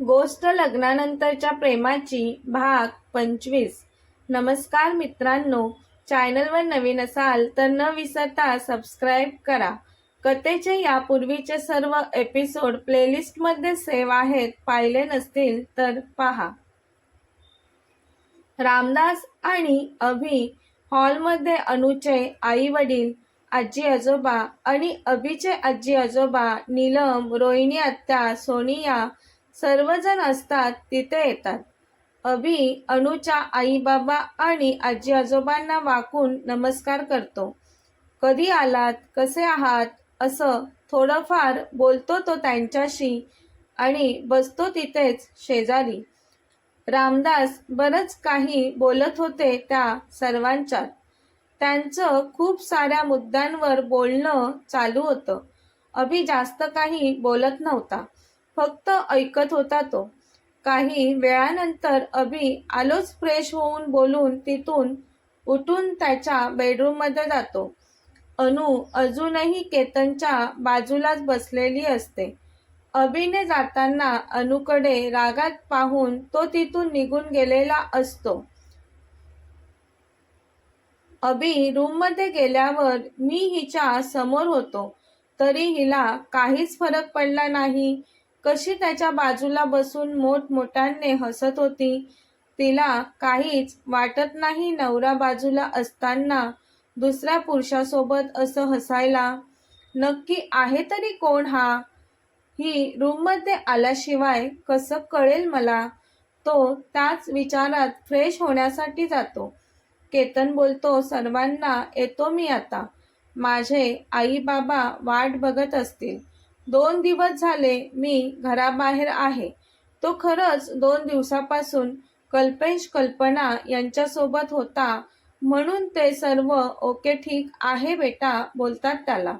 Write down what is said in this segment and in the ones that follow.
गोष्ट लग्नानंतरच्या प्रेमाची भाग पंचवीस. नमस्कार मित्रांनो चॅनलवर नवीन असाल तर न विसरता सबस्क्राईब करा. कथेचे यापूर्वीचे सर्व एपिसोड प्लेलिस्टमध्ये सेव्ह आहेत पाहिले नसतील तर पहा. रामदास आणि अभि हॉलमध्ये अनुचे आई वडील आजी आजोबा आणि अभिचे आजी आजोबा नीलम रोहिणी आत्या सोनिया सर्वजण असतात तिथे येतात. अभि अनुच्या आई बाबा आणि आजी आजोबांना वाकून नमस्कार करतो. कधी आलात? कसे आहात? असं थोडंफार बोलतो तो त्यांच्याशी आणि बसतो तिथेच शेजारी. रामदास बरंच काही बोलत होते त्या सर्वांच्यात. त्यांचं खूप साऱ्या मुद्द्यांवर बोलणं चालू होतं. अभि जास्त काही बोलत नव्हता. फक्त ऐकत होता तो. काही वेळानंतर अभि आलोच फ्रेश होऊन बोलून तिथून उठून त्याच्या बेडरूममध्ये जातो. अनु अजूनही केतनच्या बाजूलाच बसलेली असते. अभिने जाताना अनुकडे रागात पाहून तो तिथून निघून गेलेला असतो. अभि रूममध्ये गेल्यावर मी हिच्या समोर होतो. तरी हिला काहीच फरक पडला नाही. कशी त्याच्या बाजूला बसून मोठमोठ्याने हसत होती तिला काहीच वाटत नाही नवरा बाजूला असताना दुसऱ्या पुरुषासोबत असं हसायला. नक्की आहे तरी कोण हा? ही रूममध्ये आल्याशिवाय कसं कळेल मला? तो त्याच विचारात फ्रेश होण्यासाठी जातो. केतन बोलतो सर्वांना येतो मी आता. माझे आई बाबा वाट बघत असतील. दोन दिवस झाले मी घराबाहेर आहे. तो खरंच दोन दिवसापासून कल्पेश कल्पना यांच्यासोबत होता म्हणून ते सर्व ओके ठीक आहे बेटा बोलतात त्याला.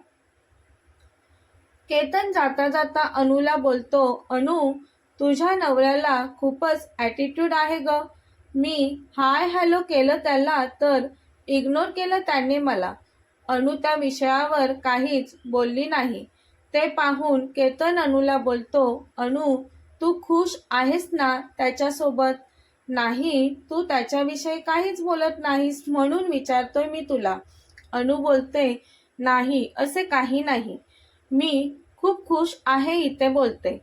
केतन जाता जाता अनुला बोलतो अनु तुझ्या नवऱ्याला खूपच ॲटिट्यूड आहे ग. मी हाय हॅलो केलं त्याला तर इग्नोर केलं त्याने मला. अनु त्या विषयावर काहीच बोलली नाही. ते पाहून केतन अनुला बोलतो अनु तू खुश आहेस ना त्याच्यासोबत? नाही तू त्याच्याविषयी काहीच बोलत नाहीस म्हणून विचारतोय मी तुला. अनु बोलते नाही असे काही नाही. मी खूप खुश आहे इथे बोलते.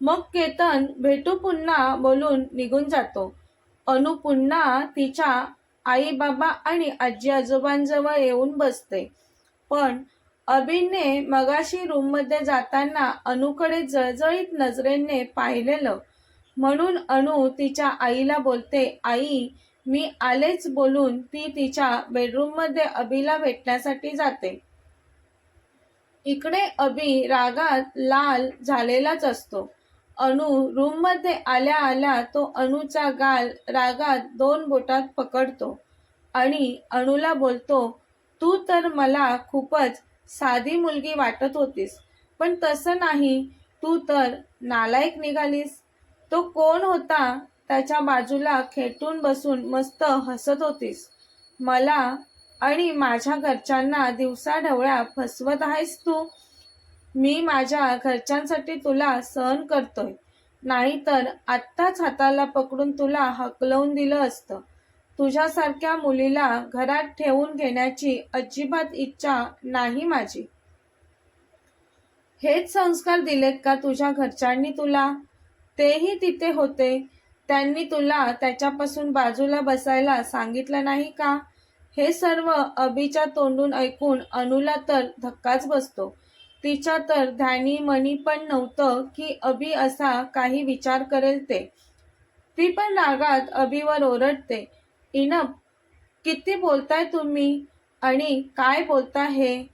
मग केतन भेटू पुन्हा बोलून निघून जातो. अनु पुन्हा तिच्या आई बाबा आणि आजी आजोबांजवळ येऊन बसते. पण अभिनने मगाशी रूममध्ये जाताना अनुकडे जळजळीत नजरेने पाहिलेलं. म्हणून अनु तिच्या आईला बोलते आई मी आलेच बोलून ती तिच्या बेडरूममध्ये अभिला भेटण्यासाठी जाते. इकडे अभि रागात लाल झालेलाच असतो. अनु रूममध्ये आल्या आल्या तो अनुचा गाल रागात दोन बोटात पकडतो आणि अनुला बोलतो तू तर मला खूपच साधी मुलगी वाटत होतीस. पण तसं नाही. तू तर नालायक निघालीस. तो कोण होता त्याच्या बाजूला खेटून बसून मस्त हसत होतीस. मला आणि माझ्या घरच्यांना दिवसा ढवळ्या फसवत आहेस तू? मी माझ्या घरच्यांसाठी तुला सहन करतोय. नाहीतर आत्ताच हाताला पकडून तुला हकलवून दिलं असतं. तुझ्यासारख्या मुलीला घरात ठेवून घेण्याची अजिबात इच्छा नाही माझी. हेच संस्कार दिलेत का तुझ्या घरच्यांनी तुला? तेही तिथे होते. त्यांनी तुला त्याच्यापासून बाजूला बसायला सांगितलं नाही का? हे सर्व अभिच्या तोंडून ऐकून अनुला तर धक्काच बसतो. तिच्या तर ध्यानी मनी पण नव्हतं की अभि असा काही विचार करेल ते. ती पण रागात अभिवर ओरडते. इनप किती बोलताय तुम्ही आणि काय बोलता हे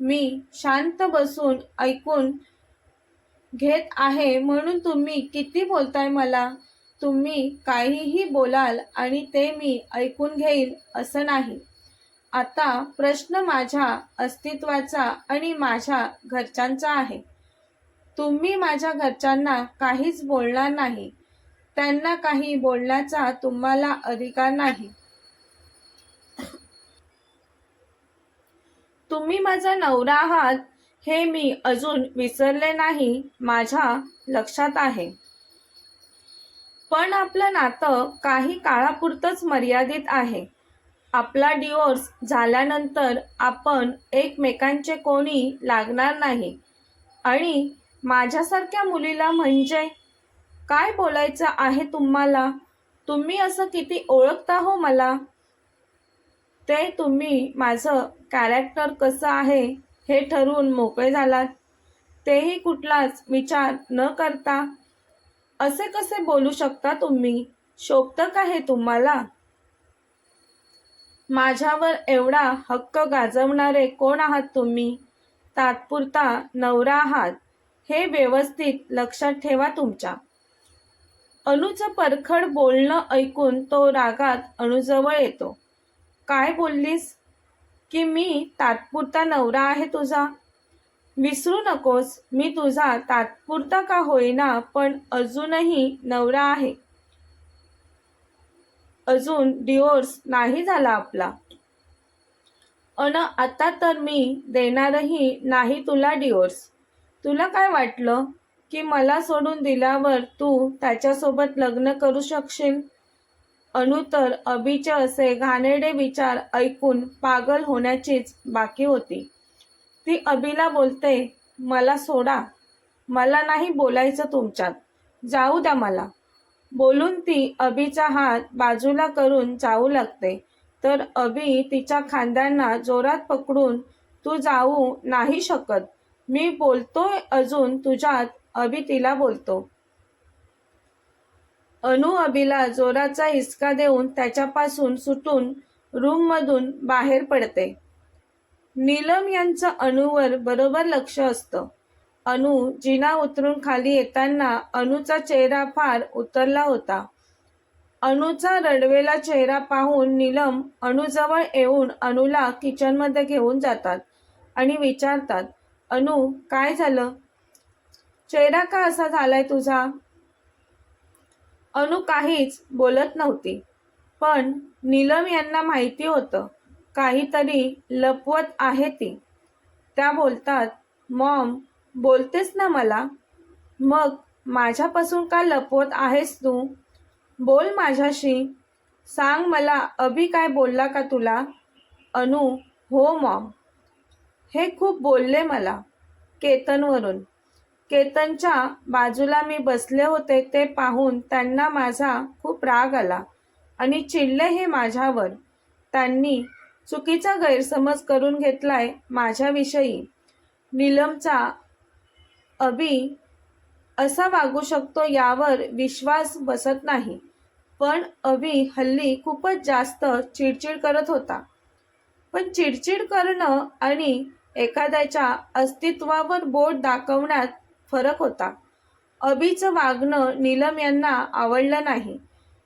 मी शांत बसून ऐकून घेत आहे. म्हणून तुम्ही किती बोलताय मला? तुम्ही काहीही बोलाल आणि ते मी ऐकून घेईल असं नाही. आता प्रश्न माझ्या अस्तित्वाचा आणि माझ्या घरच्यांचा आहे. तुम्ही माझ्या घरच्यांना काहीच बोलणार नाही. त्यांना काही बोलण्याचा तुम्हाला अधिकार नाही. तुम्ही माझा नवरा आहात हे मी अजून विसरले नाही माझ्या लक्षात आहे. पण आपलं नातं काही काळापुरतंच मर्यादित आहे. आपला डिवोर्स झाल्यानंतर आपण एकमेकांचे कोणी लागणार नाही. आणि माझ्यासारख्या मुलीला म्हणजे काय बोलायचं आहे तुम्हाला? तुम्ही असं किती ओळखता हो मला? ते तुम्ही माझं कॅरेक्टर कसं आहे हे ठरवून मोकळे झालात. तेही कुठलाच विचार न करता. असे कसे बोलू शकता तुम्ही? शोभतं का हे तुम्हाला? माझ्यावर एवढा हक्क गाजवणारे कोण आहात तुम्ही? तात्पुरता नवरा आहात. हे व्यवस्थित लक्षात ठेवा तुमच्या. अनुचं परखड बोलणं ऐकून तो रागात अनुजवळ येतो. काय बोललीस? की मी तात्पुरता नवरा आहे तुझा? विसरू नकोस मी तुझा तात्पुरता का होईना पण अजूनही नवरा आहे. अजून डिवोर्स नाही झाला आपला. अन आता तर मी देणारही नाही तुला डिवोर्स तुला काय वाटलं? की मला सोडून दिल्यावर तू त्याच्यासोबत लग्न करू शकशील? अनु तर अभिचे असे घाणेरडे विचार ऐकून पागल होण्याचीच बाकी होती. ती अभिला बोलते मला सोडा. मला नाही बोलायचं तुमच्यात. जाऊ द्या मला. बोलून ती अभिचा हात बाजूला करून जाऊ लागते. तर अभि तिच्या खांद्यांना जोरात पकडून तू जाऊ नाही शकत. मी बोलतोय अजून तुझ्यात अभि तिला बोलतो. अनु अभिला जोराचा हिसका देऊन त्याच्यापासून सुटून रूममधून बाहेर पडते. नीलम यांचं अणूवर बरोबर लक्ष असतं. अनु जिना उतरून खाली येताना अनुचा चेहरा फार उतरला होता. अनुचा रडवेला चेहरा पाहून नीलम अणूजवळ येऊन अनुला किचनमध्ये घेऊन जातात आणि विचारतात अनु काय झालं? चेहरा का असा झालाय तुझा? अनु काहीच बोलत नव्हती. पण नीलम यांना माहिती होतं काहीतरी लपवत आहे ती. त्या बोलतात मॉम बोलतेस ना मला? मग माझ्यापासून का लपवत आहेस तू? बोल माझ्याशी. सांग मला अभि काय बोलला का तुला? अनु हो मॉम. हे खूप बोलले मला केतनवरून. केतनच्या बाजूला मी बसले होते ते पाहून त्यांना माझा खूप राग आला आणि चिडले हे माझ्यावर. त्यांनी चुकीचा गैरसमज करून घेतलाय माझ्याविषयी. नीलमचा अभि असा वागू शकतो यावर विश्वास बसत नाही. पण अभि हल्ली खूपच जास्त चिडचिड करत होता. पण चिडचिड करणं आणि एखाद्याच्या अस्तित्वावर बोट दाखवण्यात फरक होता. अभिचं वागणं नीलम यांना आवडलं नाही.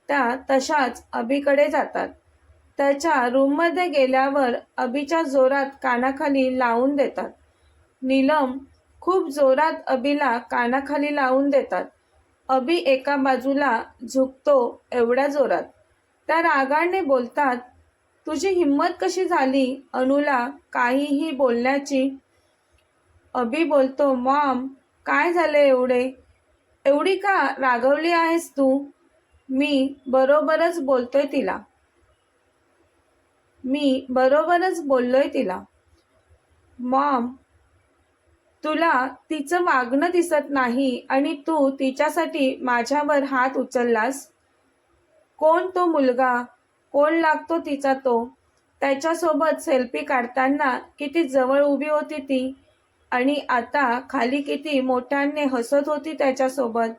त्या तशाच अभिकडे जातात. त्याच्या रूममध्ये गेल्यावर अभिच्या जोरात कानाखाली लावून देतात. नीलम खूप जोरात अभिला कानाखाली लावून देतात. अभि एका बाजूला झुकतो एवढ्या जोरात. त्या रागाने बोलतात तुझी हिंमत कशी झाली अनुला काहीही बोलण्याची? अभि बोलतो मॉम काय झाले एवढे? एवढी का रागवली आहेस तू? मी बरोबरच बोलतोय तिला. मी बरोबरच बोललोय तिला. मॉम तुला तिचं वागणं दिसत नाही आणि तू तिच्यासाठी माझ्यावर हात उचललास. कोण तो मुलगा? कोण लागतो तिचा तो? त्याच्यासोबत सेल्फी काढताना किती जवळ उभी होती ती? आणि आता खाली किती मोठ्याने हसत होती त्याच्यासोबत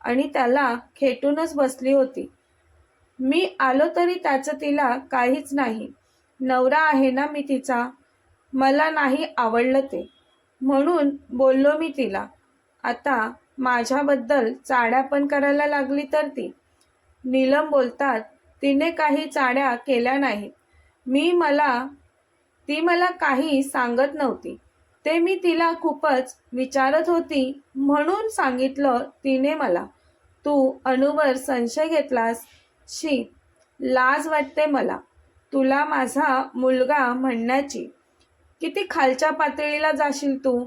आणि त्याला खेटूनच बसली होती. मी आलो तरी त्याचं तिला काहीच नाही. नवरा आहे ना मी तिचा? मला नाही आवडलं ते. म्हणून बोललो मी तिला. आता माझ्याबद्दल चाड्या पण करायला लागली तर ती. नीलम बोलतात तिने काही चाड्या केल्या नाहीत. मी मला ती मला काही सांगत नव्हती. ते मी तिला खूपच विचारत होती म्हणून सांगितलं तिने मला. तू अनुवर संशय घेतलास? शी लाज वाटते मला. तुला माझा मुलगा म्हणण्याची. किती खालच्या पातळीला जाशील तू?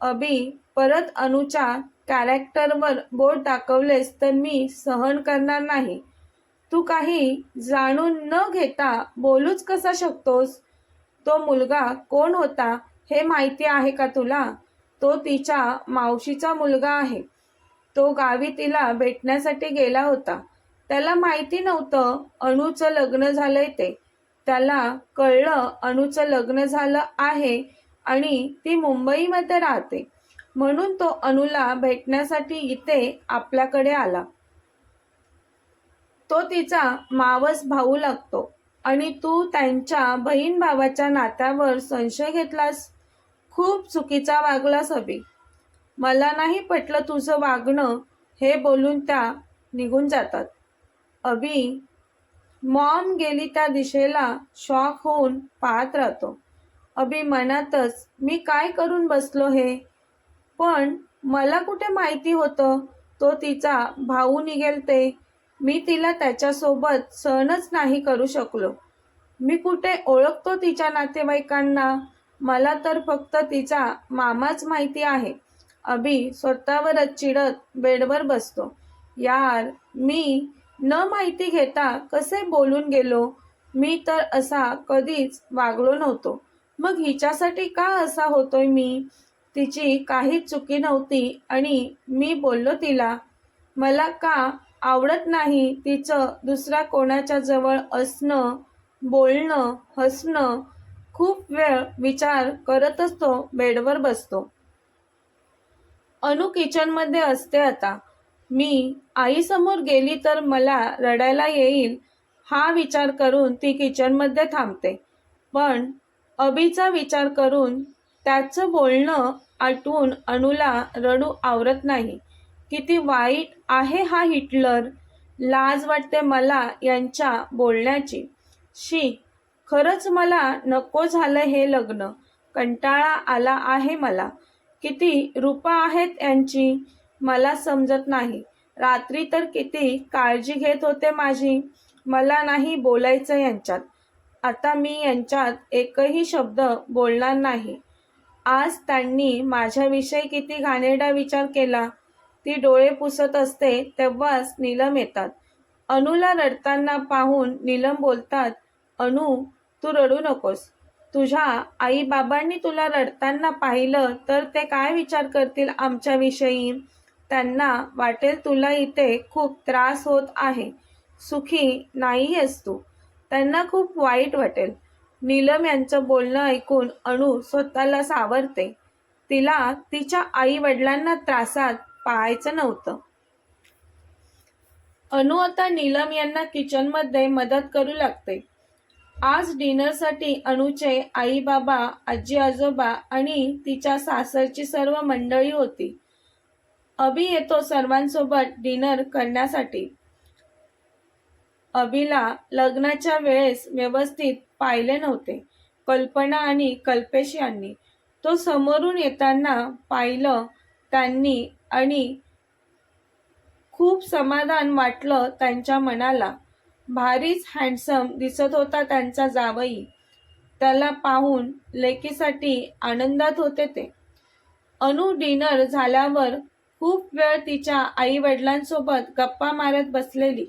अभि परत अनुच्या कॅरेक्टरवर बोट दाखवलेस तर मी सहन करणार नाही. तू काही जाणून न घेता बोलूच कसा शकतोस? तो मुलगा कोण होता? हे माहिती आहे का तुला? तो तिच्या मावशीचा मुलगा आहे. तो गावी तिला भेटण्यासाठी गेला होता. त्याला माहिती नव्हतं अणूचं लग्न झालंय ते. त्याला कळलं अणूचं लग्न झालं आहे आणि ती मुंबईमध्ये राहते. म्हणून तो अणूला भेटण्यासाठी इथे आपल्याकडे आला. तो तिचा मावस भाऊ लागतो आणि तू त्यांच्या बहीण भावाच्या नात्यावर संशय घेतलास? खूप चुकीचा वागलास अभि. मला नाही पटलं तुझं वागणं हे बोलून त्या निघून जातात. अभि मॉम गेली त्या दिशेला शॉक होऊन पाहत राहतो. अभि मनातच मी काय करून बसलो हे? पण मला कुठे माहिती होतं? तो तिचा भाऊ निघेल ते. मी तिला त्याच्यासोबत सहनच नाही करू शकलो. मी कुठे ओळखतो तिच्या नातेवाईकांना? मला तर फक्त तिचा मामाच माहिती आहे. अभि स्वतःवरच चिडत बेडवर बसतो. यार मी न माहिती घेता कसे बोलून गेलो? मी तर असा कधीच वागलो नव्हतो. मग हिच्यासाठी का असा होतोय मी? तिची काही चुकी नव्हती आणि मी बोललो तिला. मला का आवडत नाही तिचं दुसऱ्या कोणाच्या जवळ असणं बोलणं हसणं? खूप वेळ विचार करतच तो बेडवर बसतो. अनु किचनमध्ये असते आता. मी आईसमोर गेली तर मला रडायला येईल हा विचार करून ती किचनमध्ये थांबते. पण अभिचा विचार करून त्याचं बोलणं आटवून अणूला रडू आवरत नाही. किती वाईट आहे हा हिटलर लाज वाटते मला यांच्या बोलण्याची. शी खरंच मला नको झालं हे लग्न. कंटाळा आला आहे मला. किती रूपं आहेत यांची? मला समजत नाही. रात्री तर किती काळजी घेत होते माझी. मला नाही बोलायचं यांच्यात. आता मी यांच्यात एकही शब्द बोलणार नाही. आज त्यांनी माझ्याविषयी किती घाणेरडा विचार केला. ती डोळे पुसत असते तेव्हाच नीलम येतात. अनुला रडताना पाहून नीलम बोलतात अनु तू रडू नकोस. तुझ्या आई बाबांनी तुला रडताना पाहिलं तर ते काय विचार करतील आमच्याविषयी? त्यांना वाटेल तुला इथे खूप त्रास होत आहे. सुखी नाही आहेस तू. त्यांना खूप वाईट वाटेल. नीलम यांचं बोलणं ऐकून अणू स्वतःला सावरते. तिला तिच्या आई वडिलांना त्रासात पाहायचं नव्हतं. अनु आता नीलम यांना किचनमध्ये मदत करू लागते. आज डिनरसाठी अनुचे आई बाबा आजी आजोबा आणि तिच्या सासरची सर्व मंडळी होती. अभि येतो सर्वांसोबत डिनर करण्यासाठी. अभिला लग्नाच्या वेळेस व्यवस्थित पाहिले नव्हते कल्पना आणि कल्पेश यांनी. तो समोरून येताना पाहिलं त्यांनी आणि खूप समाधान वाटलं त्यांच्या मनाला. भारीच हँडसम दिसत होता त्यांचा जावई. त्याला पाहून लेकीसाठी आनंदात होते ते. अनु डिनर झाल्यावर खूप वेळ तिच्या आई वडिलांसोबत गप्पा मारत बसलेली.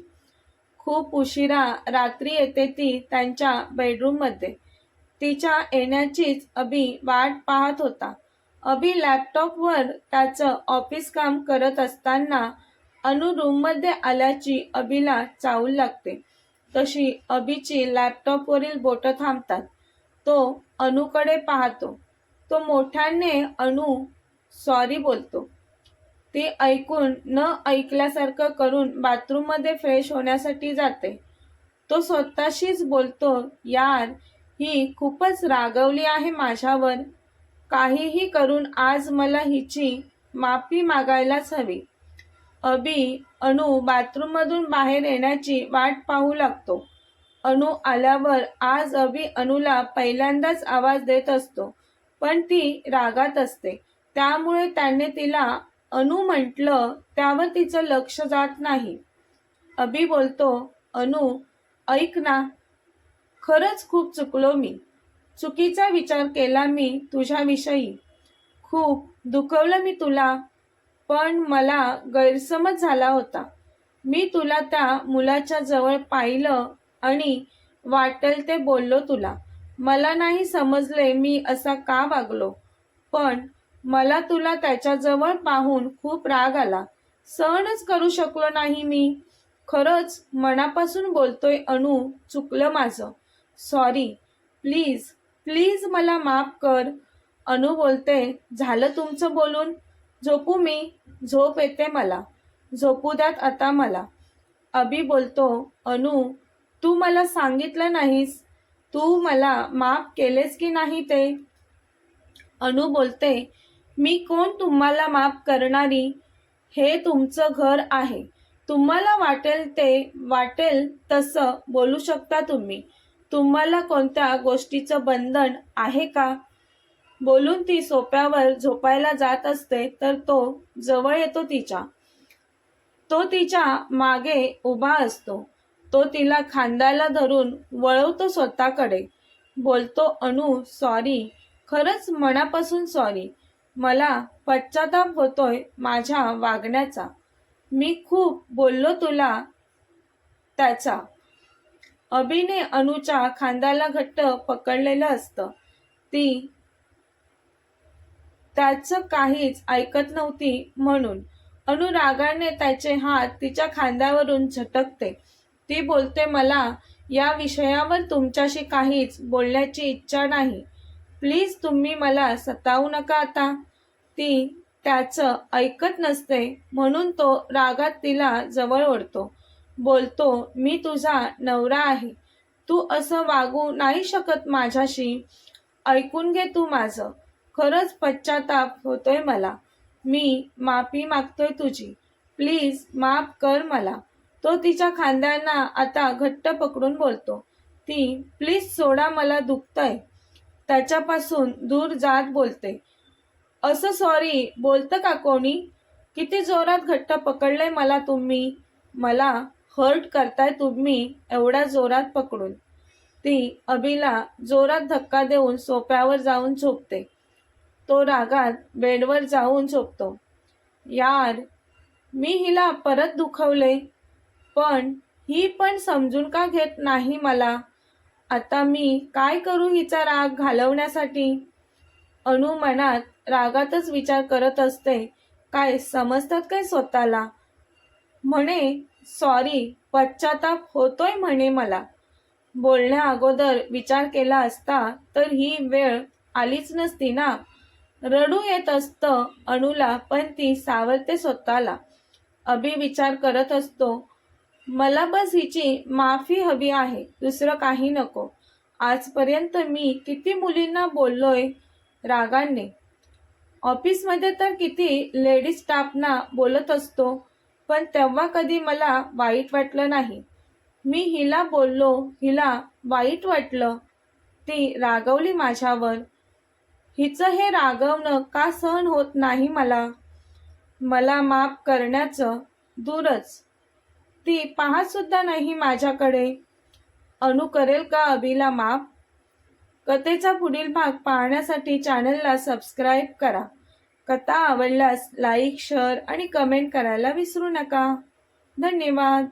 खूप उशिरा रात्री येते ती त्यांच्या बेडरूममध्ये तिच्या येण्याचीच अभि वाट पाहत होता. अभि लॅपटॉपवर त्याचं ऑफिस काम करत असताना अनु रूममध्ये आल्याची अभिला चावल लागते. तशी अभिची लॅपटॉपवरील बोटं थांबतात. तो अनुकडे पाहतो. तो मोठ्याने अनु सॉरी बोलतो. ती ऐकून न ऐकल्यासारखं करून बाथरूममध्ये फ्रेश होण्यासाठी जाते. तो स्वतःशीच बोलतो यार ही खूपच रागवली आहे माझ्यावर. काहीही करून आज मला हिची माफी मागायलाच हवी. अभि अनु बाथरूममधून बाहेर येण्याची वाट पाहू लागतो. अनु आल्यावर आज अभि अनुला पहिल्यांदाच आवाज देत असतो पण ती रागात असते. त्यामुळे त्याने तिला अनु म्हटलं त्यावर तिचं लक्ष जात नाही. अभि बोलतो अनु ऐक ना खरंच खूप चुकलो मी. चुकीचा विचार केला मी तुझ्याविषयी. खूप दुखवलं मी तुला. पण मला गैरसमज झाला होता. मी तुला त्या मुलाच्या जवळ पाहिलं आणि वाटेल ते बोललो तुला. मला नाही समजले मी असा का वागलो. पण मला तुला त्याच्याजवळ पाहून खूप राग आला. सहनच करू शकलो नाही मी. खरंच मनापासून बोलतोय अनु चुकलं माझं. सॉरी प्लीज प्लीज मला माफ कर. अनु बोलते झालं तुमचं बोलून? झोपू मी झोप येते मला झोपू द्यात आता मला. अभि बोलतो अनु तू मला सांगितलं नाहीस तू मला माफ केलेस की नाही ते? अनु बोलते मी कोण तुम्हाला माफ करणारी? हे तुमचं घर आहे. तुम्हाला वाटेल ते वाटेल तसं बोलू शकता तुम्ही. तुम्हाला कोणत्या गोष्टीचं बंधन आहे का? बोलून ती सोप्यावर झोपायला जात असते तर तो जवळ येतो तिच्या. तो तिच्यामागे उभा असतो. तो तिला खांद्याला धरून वळवतो स्वतःकडे. बोलतो अनु सॉरी खरंच मनापासून सॉरी मला पश्चाताप होतोय माझ्या वागण्याचा. मी खूप बोललो तुला त्याचा. अभिने अनुच्या खांद्याला घट्ट पकडलेलं असतं. ती त्याचं काहीच ऐकत नव्हती म्हणून. अनुरागाने त्याचे हात तिच्या खांद्यावरून झटकते. ती बोलते मला या विषयावर तुमच्याशी काहीच बोलण्याची इच्छा नाही. प्लीज तुम्ही मला सतावू नका आता. ती त्याचं ऐकत नसते म्हणून तो रागात तिला जवळ ओढतो. बोलतो मी तुझा नवरा आहे. तू असं वागू नाही शकत माझ्याशी. ऐकून घे तू माझं. खरंच पश्चाताप होतोय मला. मी माफी मागतोय तुझी. प्लीज माफ कर मला. तो तिच्या खांद्यांना आता घट्ट पकडून बोलतो. ती प्लीज सोडा मला दुखतंय. त्याच्यापासून दूर जात बोलते. असं सॉरी बोलतं का कोणी? किती जोरात घट्ट पकडलंय मला तुम्ही. मला हर्ट करताय तुम्ही एवढ्या जोरात पकडून. ती अभिला जोरात धक्का देऊन सोप्यावर जाऊन झोपते. तो रागात बेडवर जाऊन झोपतो. यार मी हिला परत दुखवले पण ही पण समजून का घेत नाही मला? आता मी काय करू हिचा राग घालवण्यासाठी? अनु मनात रागातच विचार करत असते काय समजतात काय स्वतःला? म्हणे सॉरी पश्चाताप होतोय म्हणे मला. बोलण्या अगोदर विचार केला असता तर ही वेळ आलीच नसती ना? रडू येत असतं अणूला पण ती सावरते स्वतःला. अभि विचार करत असतो मला बस हिची माफी हवी आहे दुसरं काही नको. आजपर्यंत मी किती मुलींना बोललोय रागांनी. ऑफिसमध्ये तर किती लेडीज स्टाफना बोलत असतो पण तेव्हा कधी मला वाईट वाटलं नाही. मी हिला बोललो हिला वाईट वाटलं. ती रागवली माझ्यावर. हिचं हे रागवणं का सहन होत नाही मला? मला माफ करण्याचं दूरच. ती पाहत सुद्धा नाही माझ्याकडे. अनु करेल का अभिला माफ? कथेचा पुढील भाग पाहण्यासाठी चॅनलला सबस्क्राईब करा. कथा आवडल्यास लाईक शेअर आणि कमेंट करायला विसरू नका. धन्यवाद.